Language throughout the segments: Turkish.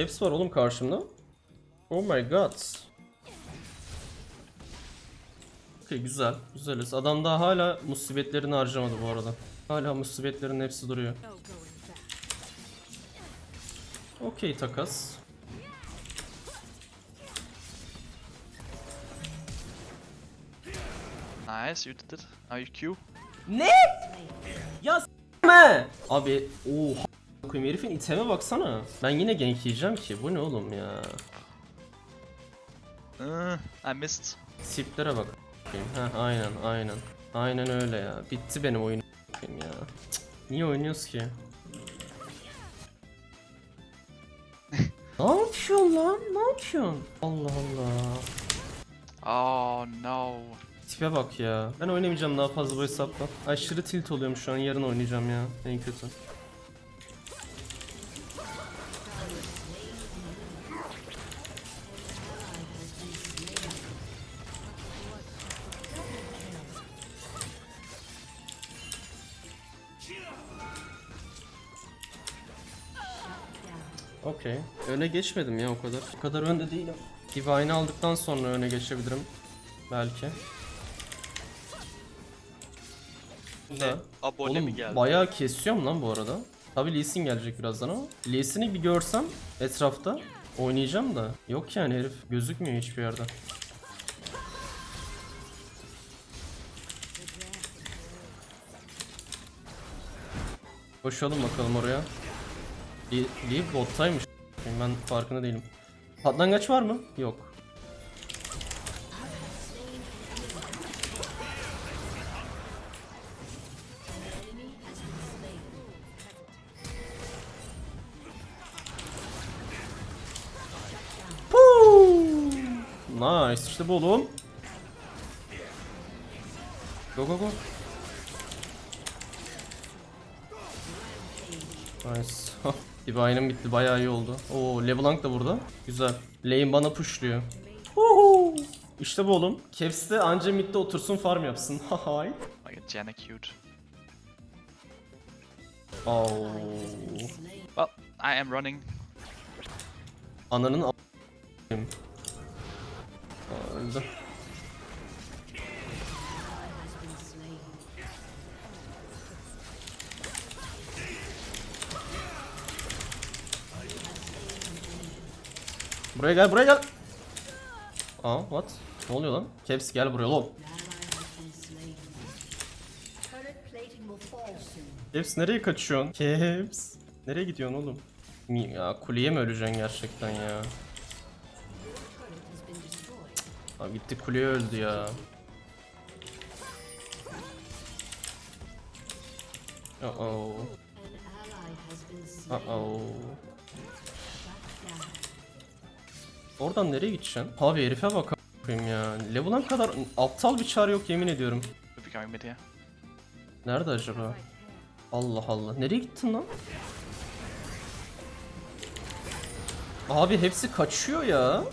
Caps var oğlum karşımda. Oh my god. Okey güzel. Güzeliz. Adam daha hala musibetlerini harcamadı bu arada. Hala musibetlerin hepsi duruyor. Okey takas. Nice, you did it. Now you Q. Ne? Ya s**me. Abi oha koyayım herifin iteme baksana. Ben yine gank yiyeceğim ki. Bu ne oğlum ya? Uh, I missed. Siplere bak. Ha aynen aynen. Aynen öyle ya. Bitti benim oyun ya. Cık, Niye oynuyoruz ki? ne yapıyorsun lan? Ne yapıyorsun? Allah Allah. Oh no. Tipe bak ya. Ben oynamayacağım daha fazla bu hesapla. Aşırı tilt oluyorum şu an. Yarın oynayacağım ya. En kötü. Okey. Öne geçmedim ya o kadar. O kadar önde değilim. Divine'ı aldıktan sonra öne geçebilirim. Belki. Güzel. Abone Oğlum mi geldi? bayağı kesiyorum lan bu arada. Tabi Lee Sin gelecek birazdan ama. Lee Sin'i bir görsem etrafta oynayacağım da. Yok yani herif gözükmüyor hiçbir yerde. Koşalım bakalım oraya. Lee, Lee bottaymış. Ben farkında değilim. Patlangaç var mı? Yok. Nice işte bu oğlum. Go go go. Nice. Divine'ım bitti bayağı iyi oldu. Oo LeBlanc da burada. Güzel. Lane bana pushluyor. Huhu. İşte bu oğlum. Caps de anca midde otursun farm yapsın. Hahay. Like a Janna cute. Oo. Well, I am running. Ananın a- Aa, Öldü. Buraya gel, buraya gel. Aa, what? Ne oluyor lan? Caps gel buraya soon. Caps nereye kaçıyorsun? Caps. Nereye gidiyorsun oğlum? Ya kuleye mi öleceksin gerçekten ya? Abi gitti kuleye öldü ya. Uh oh. Uh oh. Oradan nereye gideceksin? Abi herife bak a**ayım ya. Level'ın kadar aptal bir çar yok yemin ediyorum. Nerede acaba? Allah Allah. Nereye gittin lan? Abi hepsi kaçıyor ya.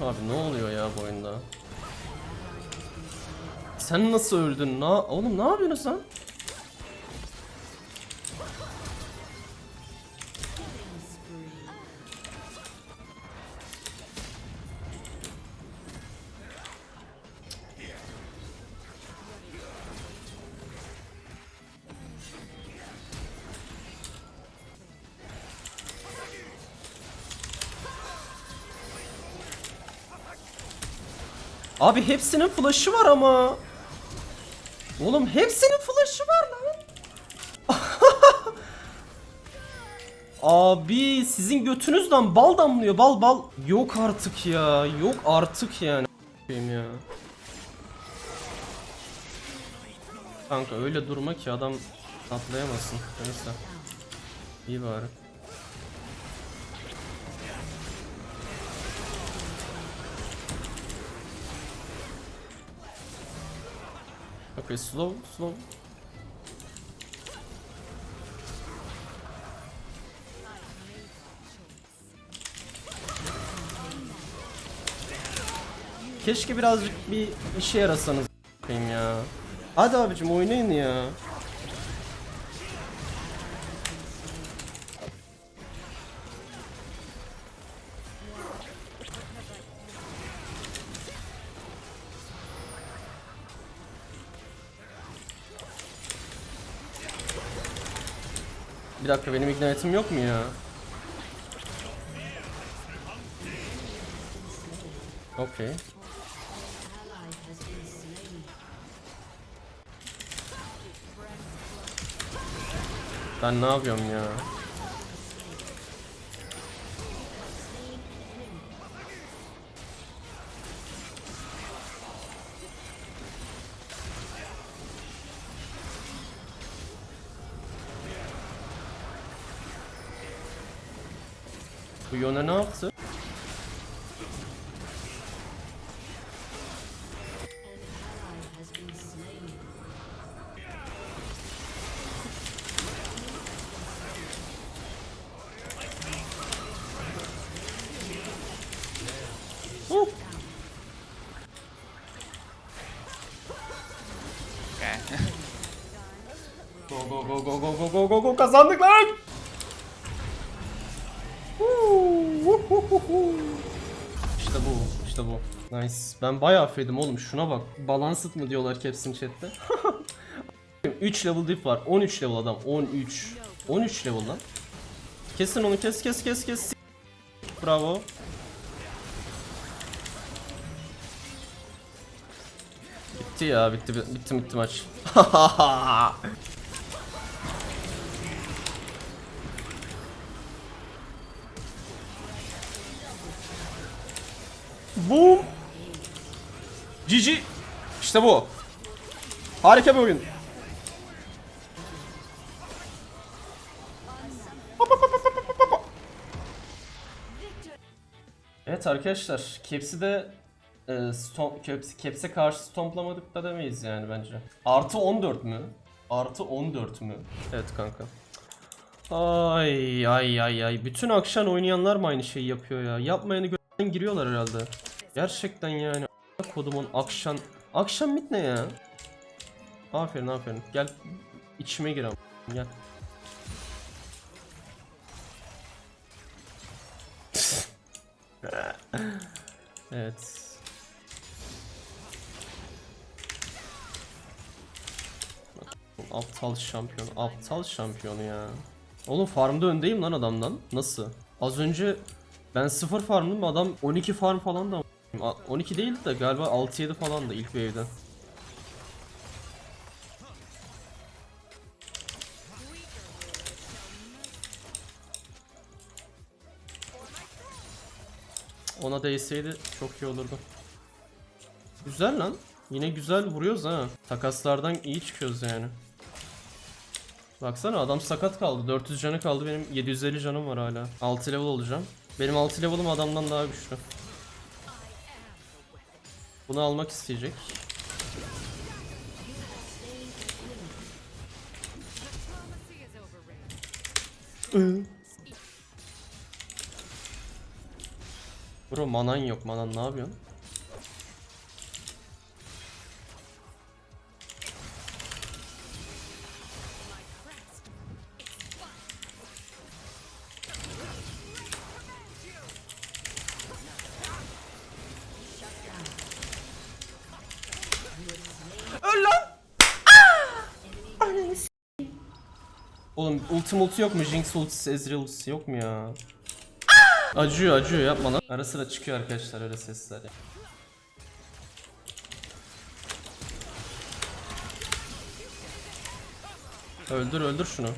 Abi ne oluyor ya bu oyunda? Sen nasıl öldün? Na Oğlum ne yapıyorsun sen? Abi hepsinin flash'ı var ama. Oğlum hepsinin flash'ı var lan. Abi sizin götünüzden bal damlıyor bal bal. Yok artık ya. Yok artık yani. ya. Kanka öyle durma ki adam atlayamasın. Neyse. İyi bari. Okay, slow, slow. Keşke birazcık bir işe yarasanız ya. Hadi abicim oynayın ya. Bir dakika benim ignite'im yok mu ya? Okey. Ben ne yapıyorum ya? Yone ne yaptı? Go go go go go go go go go kazandık lan! Nice. Ben bayağı fedim oğlum şuna bak. Balanced mı diyorlar Caps'in chatte. 3 level dip var. 13 level adam. 13. 13 level lan. Kesin onu kes kes kes kes. Bravo. Bitti ya bitti bitti bitti maç. GG. İşte bu. Harika bir oyun. Evet arkadaşlar, Caps'i de e, stomp, Caps, Caps'e karşı stomplamadık da demeyiz yani bence. Artı 14 mü? Artı 14 mü? Evet kanka. Ay ay ay ay. Bütün akşam oynayanlar mı aynı şeyi yapıyor ya? Yapmayanı gö**den giriyorlar herhalde. Gerçekten yani. Kodumun akşam... Akşam mit ne ya? Aferin aferin. Gel içime gir ama. Gel. evet. Aptal şampiyon. Aptal şampiyonu ya. Oğlum farmda öndeyim lan adamdan. Nasıl? Az önce ben 0 farmdım adam 12 farm falan da 12 değildi de galiba 6-7 falan da ilk wave'de. Ona değseydi çok iyi olurdu. Güzel lan. Yine güzel vuruyoruz ha. Takaslardan iyi çıkıyoruz yani. Baksana adam sakat kaldı. 400 canı kaldı. Benim 750 canım var hala. 6 level olacağım. Benim 6 level'ım adamdan daha güçlü. Bunu almak isteyecek. Bro manan yok manan ne yapıyorsun? Oğlum ulti multi yok mu? Jinx ultisi, Ezreal ultisi yok mu ya? Acıyor acıyor yapma lan. Ara sıra çıkıyor arkadaşlar öyle sesler ya. Öldür öldür şunu.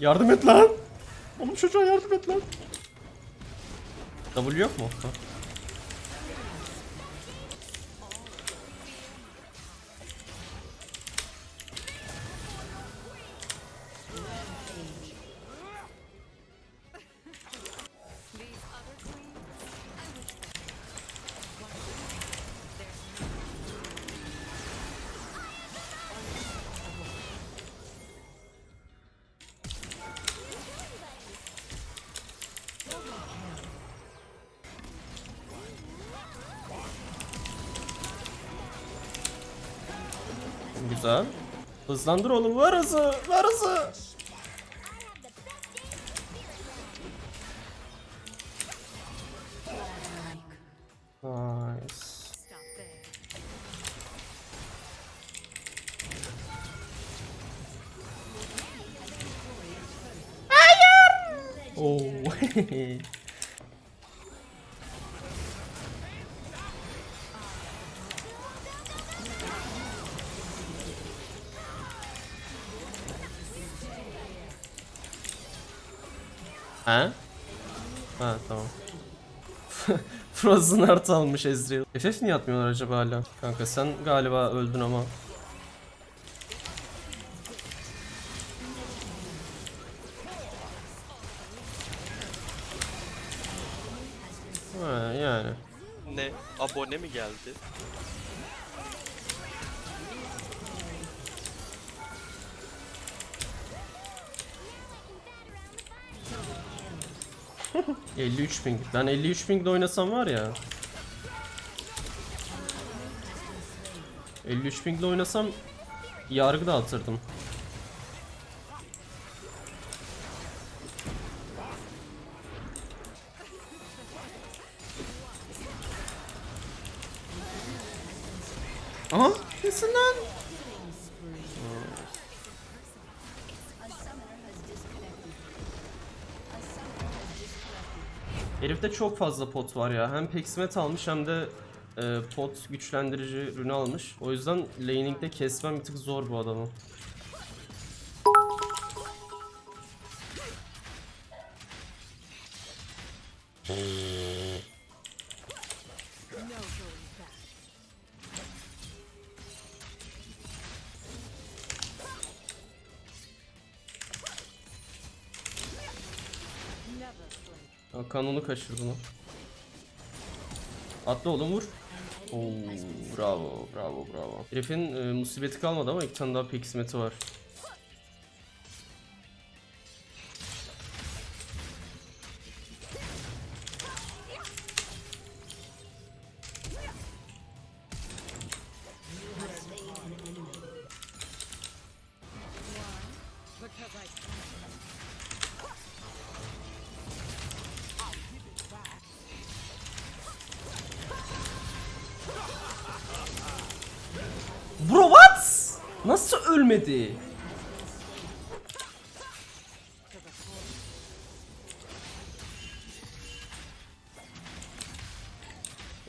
Yardım et lan. Oğlum çocuğa yardım et lan. W yok mu? Ha. Güzel. Hızlandır oğlum ver hızı ver hızı. Ha? Ha tamam. Frozen Heart almış Ezreal. FF niye atmıyorlar acaba hala? Kanka sen galiba öldün ama. Ha, yani. Ne? Abone mi geldi? 53 ping. Ben 53 pingde oynasam var ya. 53 pingle oynasam yargı dağıtırdım. Aha! Çok fazla pot var ya. Hem peksimet almış hem de e, pot güçlendirici ürünü almış. O yüzden laning'de kesmem bir tık zor bu adamı. Hakan onu kaçırdı lan. Atla oğlum vur. Oo, bravo, bravo, bravo. Herifin e, musibeti kalmadı ama iki tane daha peksmeti var. Ölmedi?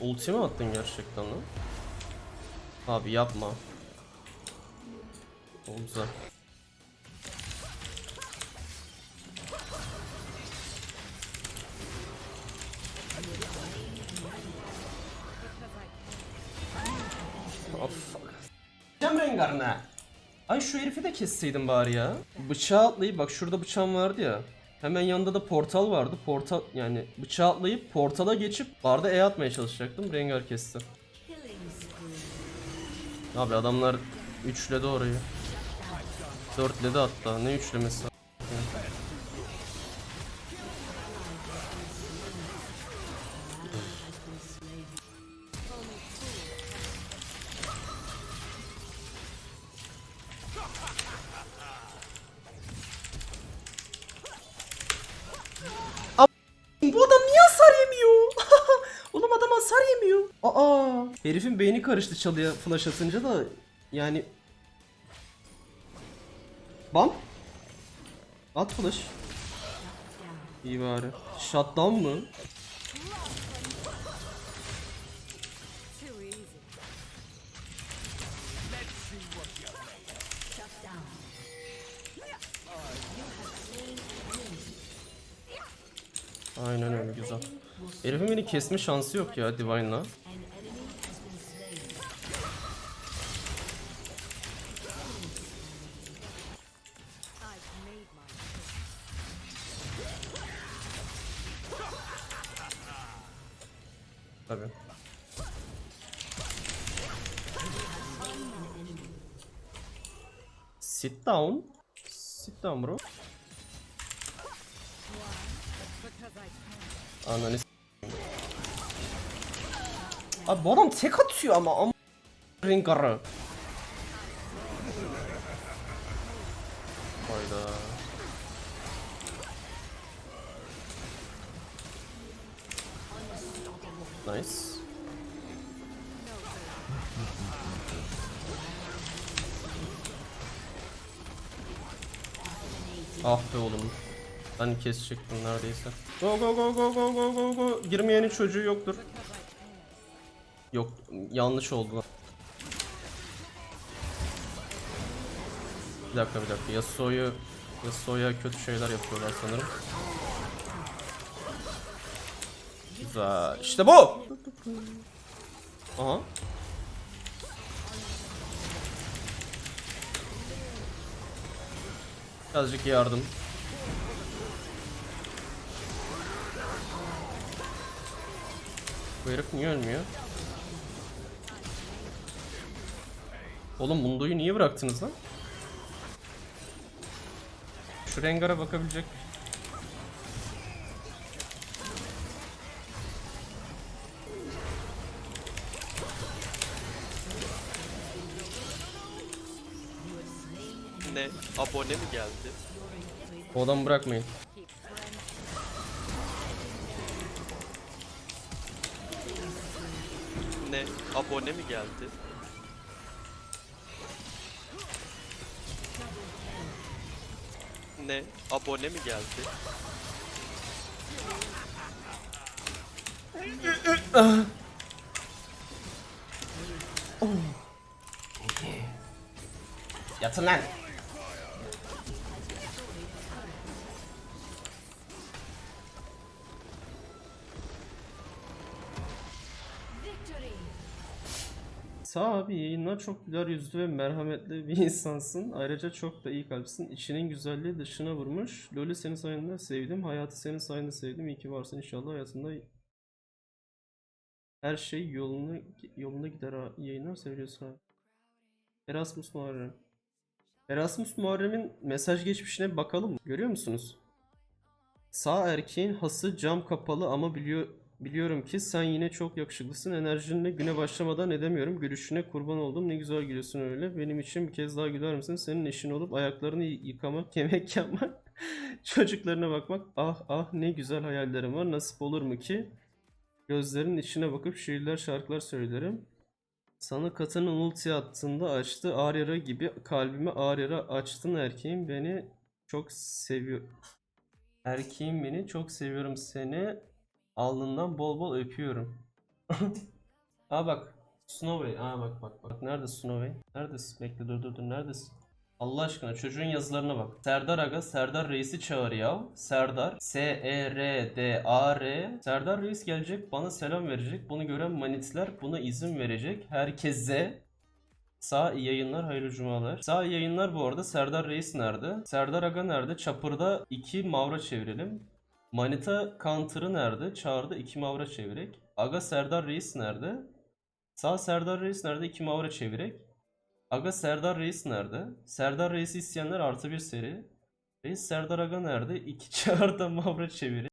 Ulti mi attın gerçekten lan? Abi yapma. O güzel. Fuck. Cem rengarına. Ay şu herifi de kesseydim bari ya. Bıçağı atlayıp bak şurada bıçağım vardı ya. Hemen yanında da portal vardı. Portal yani bıçağı atlayıp portala geçip barda E atmaya çalışacaktım. Rengar kesti. Abi adamlar üçledi orayı. Dörtledi hatta. Ne üçlemesi? Herifin beyni karıştı çalıya flash atınca da yani Bam. At flash. İyi bari. Shutdown mı? Aynen öyle güzel. Herifin beni kesme şansı yok ya Divine'la. Sit down. Sit down, bro. Ananı Abi bu adam tek atıyor ama am Ringar'ı. Hayda. Nice. Ah be oğlum. Ben kesecektim neredeyse. Go go go go go go go go. Girmeyenin çocuğu yoktur. Yok yanlış oldu. Bir dakika bir dakika. Yasuo'yu Yasuo'ya kötü şeyler yapıyorlar sanırım. Güzel. İşte bu. Aha. Birazcık yardım. Bu herif niye ölmüyor? Oğlum Mundo'yu niye bıraktınız lan? Şu Rengar'a bakabilecek. Abone mi geldi? O adamı bırakmayın. Ne? Abone mi geldi? Ne? Abone mi geldi? Yatın lan. Yayınlar çok güler yüzlü ve merhametli bir insansın. Ayrıca çok da iyi kalpsin. İçinin güzelliği dışına vurmuş. Loli senin sayende sevdim. Hayatı senin sayende sevdim. İyi ki varsın inşallah hayatında her şey yoluna yolunda gider yayınlar seviyorsun abi. Erasmus Muharrem. Erasmus Muharrem'in mesaj geçmişine bakalım? Görüyor musunuz? Sağ erkeğin hası cam kapalı ama biliyor biliyorum ki sen yine çok yakışıklısın. Enerjinle güne başlamadan edemiyorum. Gülüşüne kurban oldum. Ne güzel gülüyorsun öyle. Benim için bir kez daha güler misin? Senin eşin olup ayaklarını yıkamak, yemek yapmak, çocuklarına bakmak. Ah ah ne güzel hayallerim var. Nasip olur mu ki? Gözlerinin içine bakıp şiirler, şarkılar söylerim. Sana katının ulti attığında açtı Aryara gibi kalbime Aryara açtın erkeğim beni çok seviyor. Erkeğim beni çok seviyorum seni alnından bol bol öpüyorum. Aa bak Snowway. Aa bak bak bak. Nerede Snowway? Neredesin? Bekle dur dur dur. Neredesin? Allah aşkına çocuğun yazılarına bak. Serdar Aga, Serdar Reis'i çağır ya. Serdar, S-E-R-D-A-R. Serdar Reis gelecek, bana selam verecek. Bunu gören manitler buna izin verecek. Herkese Sağ iyi yayınlar, hayırlı cumalar. Sağ iyi yayınlar bu arada. Serdar Reis nerede? Serdar Aga nerede? Çapır'da 2 mavra çevirelim. Manita Counter'ı nerede? Çağrı'da 2 mavra çevirek. Aga Serdar Reis nerede? Sağ Serdar Reis nerede? 2 mavra çevirek. Aga Serdar Reis nerede? Serdar Reis'i isteyenler artı bir seri. Reis Serdar Aga nerede? 2 çağrıda mavra çevirek.